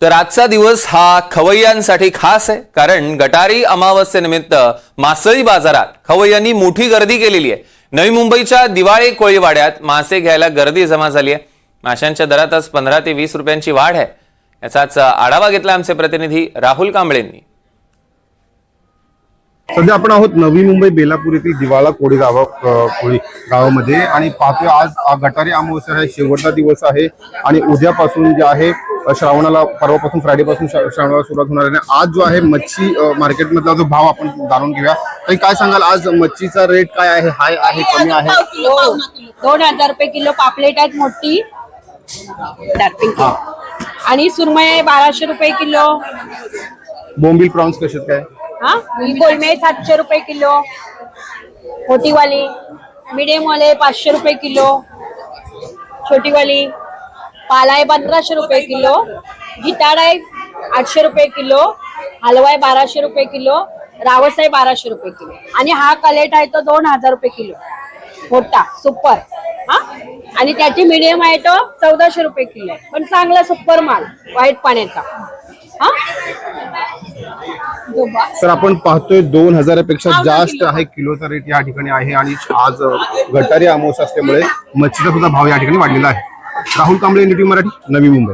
तर आजचा दिवस हा खवय्यांसाठी खास आहे कारण गटारी अमावस्येनिमित्त मासळी बाजारात खवय्यांनी मोठी गर्दी केलेली आहे. नवी मुंबईच्या दिवाळी कोळीवाड्यात मासे घ्यायला गर्दी जमा झाली आहे. माशांच्या दरात आज पंधरा ते वीस रुपयांची वाढ आहे. याचाच आढावा घेतला आमचे प्रतिनिधी राहुल कांबळेंनी. सध्या आपण आहोत नवी मुंबई बेलापूर येथील दिवाळा कोळी गावा कोळी गावामध्ये. आणि पाहतोय आज गटारी अमावस्या आहे शेवटचा दिवस आहे. आणि उद्यापासून जे आहे श्रावणाला परवापासून फ्रायडे पासून श्रा- श्रावणाला सुरुवात होणार आहे. आणि आज जो आहे मच्छी मार्केटमधला जो भाव आपण जाणून घेऊया. तरी काय सांगाल? आज मच्छीचा रेट काय आहे? हाय आहे कमी आहे. दोन हजार रुपये किलो पापलेट आहेत मोठी. डार्क पिंक आणि सुरमई आहे बाराशे रुपये किलो. बोंबील प्रॉन्स कसे आहेत काय? हा? आहे सातशे रुपये किलो. मोठीवाली मिडियम वाले पाचशे रुपये किलो. छोटीवाली. पाला आहे पंधराशे रुपये किलो गिताड आहे आठशे रुपये किलो हलवा आहे बाराशे रुपये किलो रावस आहे बाराशे रुपये किलो. आणि हा कलेट आहे तो दोन हजार रुपये किलो. मोठा सुपर. हा? आणि त्याची मिडियम आहे तो चौदाशे रुपये किलो पण चांगला सुपर माल व्हाईट पाण्याचा. हा. तर आपण पाहतोय दोन हजारापेक्षा जास्त आहे किलोचा रेट या ठिकाणी आहे आणि आज गटारी अमावस्या असल्यामुळे मच्छीचा सुद्धा भाव या ठिकाणी वाढलेला आहे. राहुल कांबळे निटी मराठी नवी मुंबई.